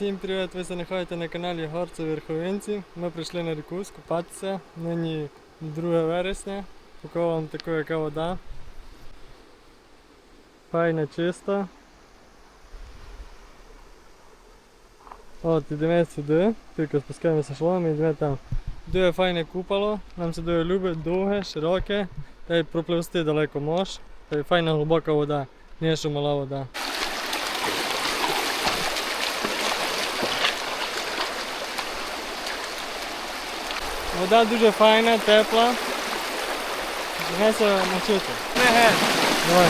Всім привіт! Ви знаходите на каналі Горці Верховинці. Ми прийшли на ріку скупатися. Нині 2 вересня. Покажу вам таку яка вода. Файна чиста. От, ідемо сюди, тільки спускаємося шлом і йдемо там. Дуже файне купало, нам це дуже любить, довге, широке, та й пропливсти далеко можеш. Та й файна глибока вода, не що мала вода. Вода дуже файна, тепла. Гнеться мочити. Давай.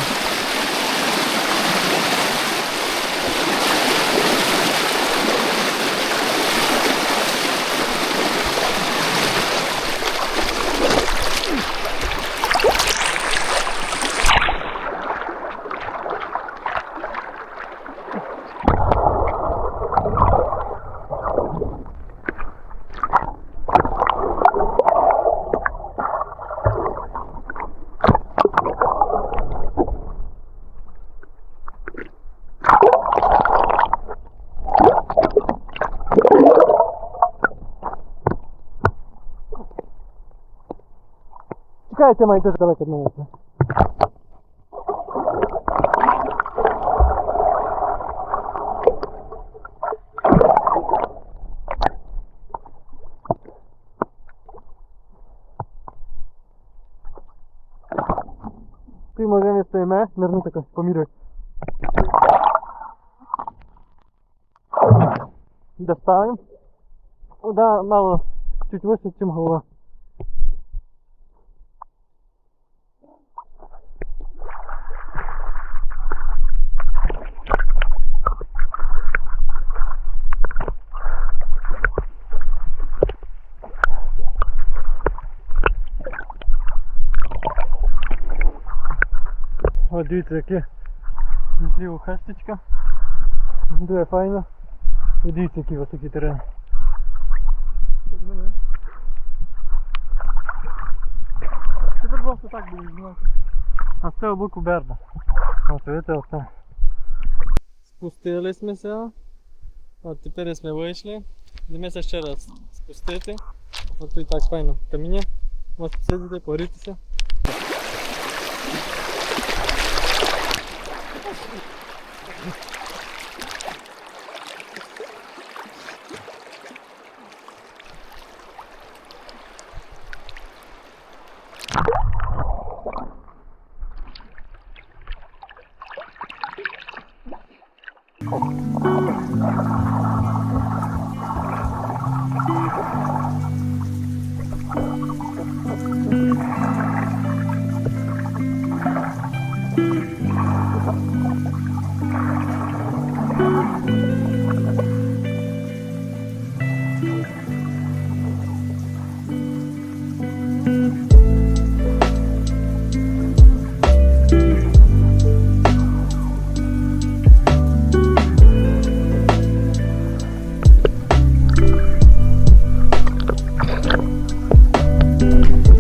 Чекайте, май дуже далеко від мене. Ти може не стоїме, нирни тако, поміряй. Доставим. Да, мало, чуть выше, чем голова. О, дивіться, яке зліво хестечка. Дуже файно. І дивіться, який високий терен. Тепер просто так буде знати. А з цього боку берда. От видите, оце. Спустились ми ся. От тепер ми вийшли. Йдемося ще раз спустити. От тут так файно каміння. Можете сидіти, погрітися. Oh,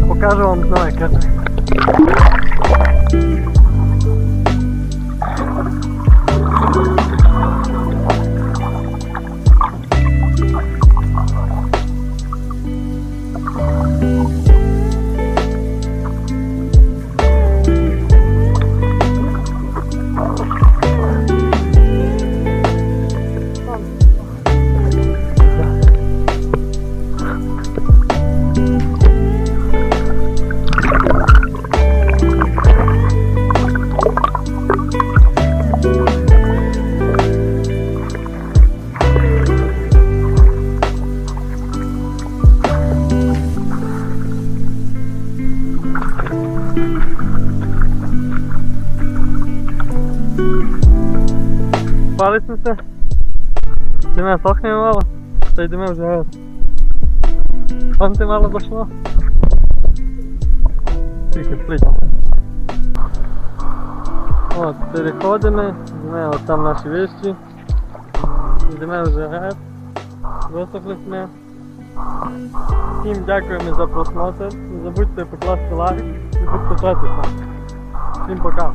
Покажу вам дно, яке Палець несе. Диме сохне мало, та й диме вже газ. Вон ти мало дошло. Тільки плить. От, переходимо, диме от там наші вещи. Диме вже газ. Висохли ми. Всім дякуємо за просмотр. Не забудьте покласти лайк і підписатися. Всім пока.